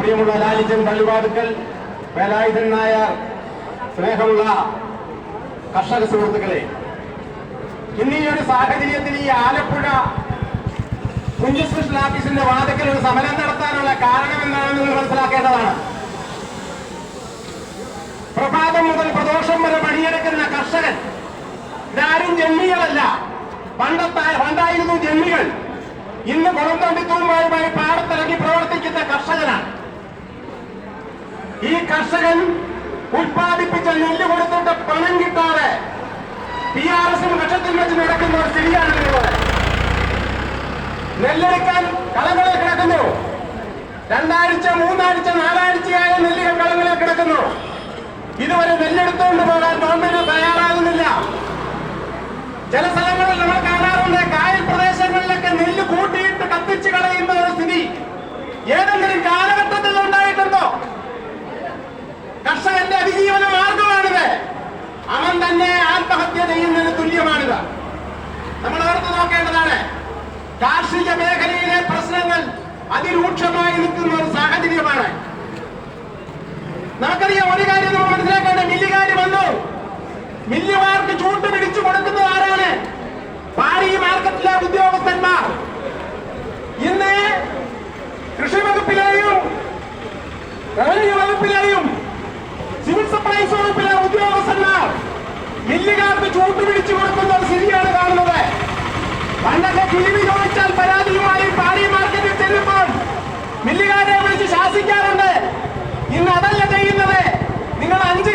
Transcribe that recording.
പ്രിയമുള്ള ലാലിജൻ പള്ളിവാതുക്കൽ വേലായുധൻ നായർ സ്നേഹമുള്ള കർഷക സുഹൃത്തുക്കളെ ഇന്ന് ഈ ഒരു സാഹചര്യത്തിൽ ഈ ആലപ്പുഴ കുഞ്ചു സ്പെഷ്യൽ ഓഫീസിന്റെ വാദക്കൽ ഒരു സമരം നടത്താനുള്ള കാരണം എന്താണെന്ന് നിങ്ങൾ മനസ്സിലാക്കേണ്ടതാണ്. പ്രഭാതം മുതൽ പ്രദോഷം വരെ പണിയെടുക്കുന്ന കർഷകൻ ഇതാരും ജന്മികളല്ല. പണ്ടത്തെ പണ്ടായിരുന്നു ജന്മികൾ. ഇന്ന് കുളന്തണ്ടിത്തൂരുമായുമായി പാടത്തിറങ്ങി പ്രവർത്തിക്കുന്ന കർഷകനാണ്. ഈ കർഷകൻ ഉത്പാദിപ്പിച്ച നെല്ല് കൊടുത്തിട്ട് പണം കിട്ടാതെ ടി ആർ എസും ലക്ഷത്തിൽ വെച്ച് നടക്കുന്ന ഒരു സ്ഥിതിയാണ് നിങ്ങളുടെ നെല്ലെടുക്കാൻ കളങ്ങളിൽ കിടക്കുന്നു. രണ്ടാഴ്ച മൂന്നാഴ്ച നാലാഴ്ചയായ നെല്ലുകൾ കളങ്ങളിൽ കിടക്കുന്നു. ഇതുവരെ നെല്ലെടുത്തുകൊണ്ട് പോകാൻ ഗവൺമെന്റ് തയ്യാറാകുന്നില്ല ചൂട്ട് പിടിച്ചു കൊടുക്കുന്നത് ആരാണ്? പാടി മാർക്കറ്റിലെ ഉദ്യോഗസ്ഥന്മാർ. ഇന്ന് കൃഷി വകുപ്പിലെയും റവന്യൂ വകുപ്പിലെയും സിവിൽ സപ്ലൈസ് വകുപ്പിലെ ഉദ്യോഗസ്ഥന്മാർ മില്ലുകാർക്ക് ചൂട്ട് പിടിച്ചു കൊടുക്കുന്ന ഒരു കാണുന്നത്. പണ്ടൊക്കെ കിഴിവി ചോദിച്ചാൽ പരാതിയുമായി പാടി മാർക്കറ്റിൽ ചെല്ലുമ്പോൾ മില്ലുകാരെ വിളിച്ച് ശാസിക്കാറുണ്ട്. ഇന്ന് അതല്ല ചെയ്യുന്നത്. നിങ്ങൾ അഞ്ച്